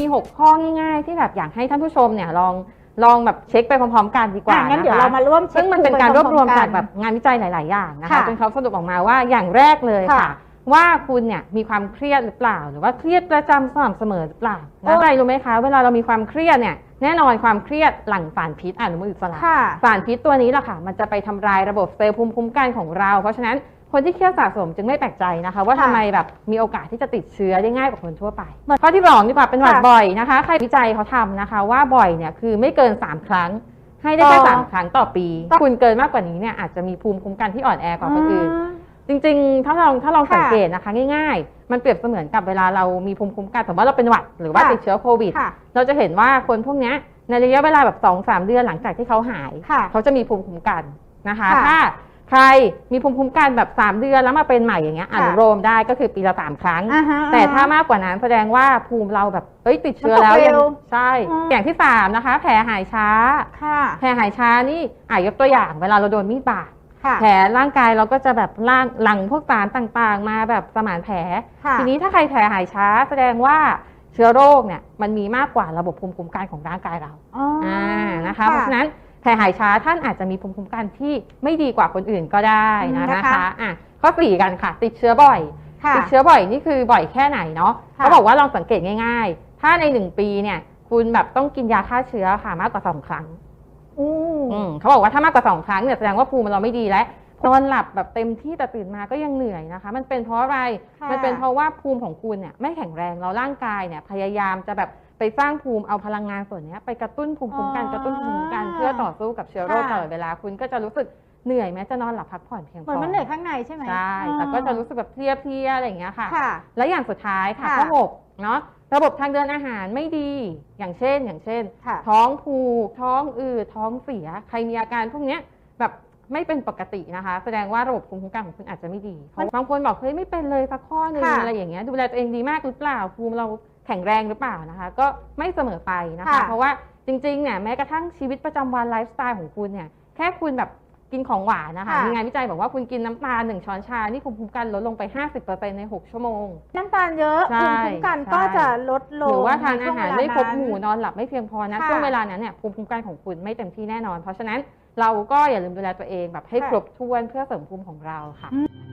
มี 6 ข้อง่ายๆ ที่แบบอยากให้ท่านผู้ชมเนี่ยลองลองแบบเช็คไปพร้อมๆ กันดีกว่าอะงั้นนะคะเดี๋ยวเรามาร่วมเช็คซึ่งมันเป็นการรวบรวมภูจากไปพแบร้อบมๆงานวิจัยหลาย ๆ อย่างนะคะค่ะจนเขาสรุปออกมาว่าอย่างแรกเลยค่ะ ค่ะ ว่าคุณเนี่ยมีความเครียดหรือเปล่า หรือว่าเครียดประจำสม่ำเสมอหรือเปล่าโอ้นะอะไรรู้ไหมคะ เวลาเรามีความเครียดเนี่ยแน่นอนความเครียดหลั่งสารพิษอนุมูลอิสระ ค่ะ สารพิษตัวนี้แหละค่ะ มันจะไปทำลายระบบเซลล์ภูมิคุ้มกันของเรา เพราะฉะนั้น คนที่เครียดสะสมจึงไม่แปลกใจนะคะ ว่าค่ะทำไมแบบมีโอกาสที่จะติดเชื้อได้ง่ายกว่าคนทั่วไปข้อที่สองดีกว่าเป็นหวัดค่ะบ่อยนะคะใครวิจัยเขาทำนะคะ ว่าบ่อยเนี่ยคือไม่เกิน 3 ครั้ง ให้ได้แค่อ๋อสามครั้งต่อปีต่อคุณเกินมากกว่านี้เนี่ยอาจจะมีภูมิคุ้มกันที่อ่อนแอกว่าคนอื่นาจริงๆ ถ้าลองถ้าลองค่ะสังเกตนะคะ ง่ายๆ มันเปรียบเสมือนกับเวลาเรามีภูมิคุ้มกันสมมติว่าเราเป็นหวัดหรือว่าค่ะติดเชื้อโควิดค่ะเราจะเห็นว่าคนพวกเนี้ยในระยะเวลาแบบ2อสเดือนหลังจากที่เขาหายค่ะเขาจะมีภูมิคุ้มกันนะคะค่ะถ้า ใครมีภูมิคุ้มกันแบบ 3 เดือนแล้วมาเป็นใหม่อย่างเงี้ยอค่ะนุโลมได้ก็คือปีละสามครั้ง อ่าฮะแต่ถ้ามากกว่านั้นแสดงว่าภูมิเราแบบเอ้ยติดเชื้อมันตกแล้วยังเร็วใช่ อืม อย่างที่สามนะคะ แผลหายช้า ค่ะ แผลหายช้านี่อะยกตัวอย่างเวลาเราโดนมีดบาดค่ะ แผลร่างกายเราก็จะแบบล่างหลังพวกสารต่างๆ มาแบบสมานแผล ค่ะ ทีนี้ถ้าใครแผลหายช้า แสดงว่าเชื้อโรคเนี่ยมันมีมากกว่าระบบภูมิคุ้มกันของร่างกายเรา อ๋อออ่านะคะ เพราะฉะนั้น แผลหายช้าท่านอาจจะมีภูมิคุ้มกันที่ไม่ดีกว่าคนอื่นก็ได้นะอืมนะนะคะคะอะข้อสี่กันค่ะ ติดเชื้อบ่อย ค่ะ ติดเชื้อบ่อยนี่คือบ่อยแค่ไหนเนาะค่ะ เขาบอกว่าลองสังเกตง่าย ๆ ถ้าในหนึ่งปีเนี่ย คุณแบบต้องกินยาฆ่าเชื้อค่ะมากกว่าสองครั้ง อืม อืมเขาบอกว่าถ้ามากกว่าสองครั้งเนี่ยแสดงว่าภูมิเราไม่ดีแล้วนอนหลับแบบเต็มที่แต่ตื่นมาก็ยังเหนื่อยนะคะ มันเป็นเพราะอะไร ค่ะ มันเป็นเพราะว่าภูมิของคุณเนี่ยไม่แข็งแรงเราร่างกายเนี่ยพยายามจะแบบไปสร้างภูมิเอาพลังงานส่วนเนี้ยไปกระตุ้นภูมิคุ้มกันอ๋อกระตุ้นภูมิคุ้มกันเพื่ อต่อสู้กับเชื้อโรคค่ะตลอดเวลาคุณก็จะรู้สึกเหนื่อยแม้จะนอนหลับพักผ่อนเพียงพเหมือนอมันเหนื่อยข้างในใช่ไหมใช่แต่ก็จะรู้สึกแบบเพลียๆอะไรอย่างเงี้ยค่ะค่ะ และอย่างสุดท้ายค่ะค่ะข้อหกเนาะระบบทางเดินอาหารไม่ดี อย่างเช่น อย่างเช่นค่ะท้องผูก ท้องอืด ท้องเสีย ใครมีอาการพวกเนี้ยแบบไม่เป็นปกตินะคะ แสดงว่าระบบภูมิคุ้มกันของคุณอาจจะไม่ดีบางคนบอกเฮ้ยไม่เป็นเลยสักข้อหนึ่งค่ะอะไรอย่างเงี้ยดูแลตัวเองดีมากหรือเปล่าภูมิเราแข็งแรงหรือเปล่านะคะ ก็ไม่เสมอไปนะคะค่ะเพราะว่า จริงๆเนี่ยแม้กระทั่งชีวิตประจำวันไลฟ์สไตล์ของคุณเนี่ยแค่คุณแบบกินของหวานนะคะ ค่ะ มีงานวิจัยบอกว่าคุณกินน้ำตาลหนึ่งช้อนชา นี่ภูมิคุ้มกันลดลงไป 50%ใน 6 ชั่วโมง น้ำตาลเยอะใช่ภูมิคุ้มกันใช่ ก็จะลดลงหรือว่าทานในอาช่วงหารเวลไม่ครบนั้นหมู่นอนหลับไม่เพียงพอนะค่ะช่วงเวลานั้นเนี่ยภูมิคุ้มกันของคุณไม่เต็มที่แน่นอน เพราะฉะนั้นเราก็อย่าลืมดูแลตัวเองแบบให้ค่ะ ครบถ้วนเพื่อเสริมภูมิของเราค่ะอืม